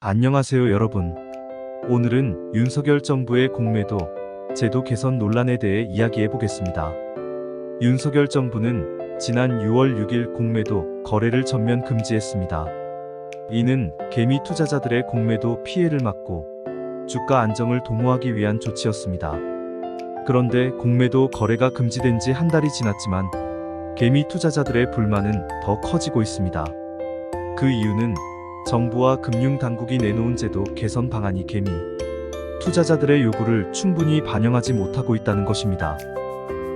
안녕하세요 여러분. 오늘은 윤석열 정부의 공매도 제도 개선 논란에 대해 이야기해 보겠습니다. 윤석열 정부는 지난 6월 6일 공매도 거래를 전면 금지했습니다. 이는 개미 투자자들의 공매도 피해를 막고 주가 안정을 도모하기 위한 조치였습니다. 그런데 공매도 거래가 금지된 지 한 달이 지났지만 개미 투자자들의 불만은 더 커지고 있습니다. 그 이유는 정부와 금융당국이 내놓은 제도 개선 방안이 개미 투자자들의 요구를 충분히 반영하지 못하고 있다는 것입니다.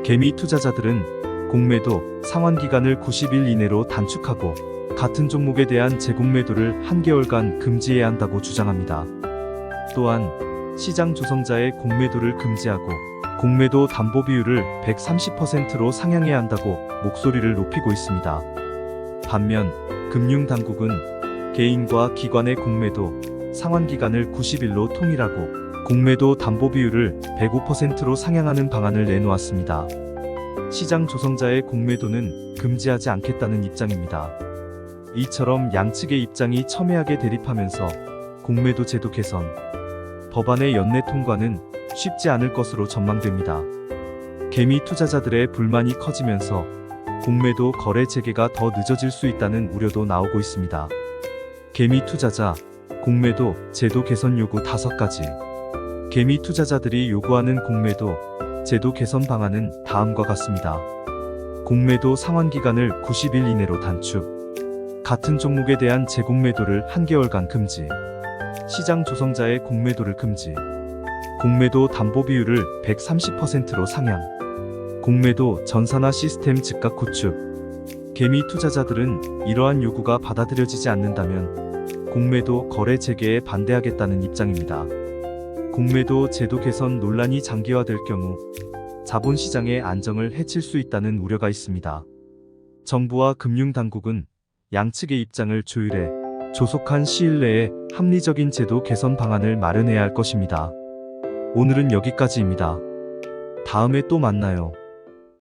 개미 투자자들은 공매도 상환 기간을 90일 이내로 단축하고 같은 종목에 대한 재공매도를 한 개월간 금지해야 한다고 주장합니다. 또한 시장 조성자의 공매도를 금지하고 공매도 담보 비율을 130%로 상향해야 한다고 목소리를 높이고 있습니다. 반면 금융당국은 개인과 기관의 공매도 상환 기간을 90일로 통일하고 공매도 담보 비율을 105%로 상향하는 방안을 내놓았습니다. 시장 조성자의 공매도는 금지하지 않겠다는 입장입니다. 이처럼 양측의 입장이 첨예하게 대립하면서 공매도 제도 개선, 법안의 연내 통과는 쉽지 않을 것으로 전망됩니다. 개미 투자자들의 불만이 커지면서 공매도 거래 재개가 더 늦어질 수 있다는 우려도 나오고 있습니다. 개미 투자자, 공매도 제도 개선 요구 5가지. 개미 투자자들이 요구하는 공매도 제도 개선 방안은 다음과 같습니다. 공매도 상환 기간을 90일 이내로 단축. 같은 종목에 대한 재공매도를 한 개월간 금지. 시장 조성자의 공매도를 금지. 공매도 담보 비율을 130%로 상향. 공매도 전산화 시스템 즉각 구축. 개미 투자자들은 이러한 요구가 받아들여지지 않는다면 공매도 거래 재개에 반대하겠다는 입장입니다. 공매도 제도 개선 논란이 장기화될 경우 자본시장의 안정을 해칠 수 있다는 우려가 있습니다. 정부와 금융당국은 양측의 입장을 조율해 조속한 시일 내에 합리적인 제도 개선 방안을 마련해야 할 것입니다. 오늘은 여기까지입니다. 다음에 또 만나요.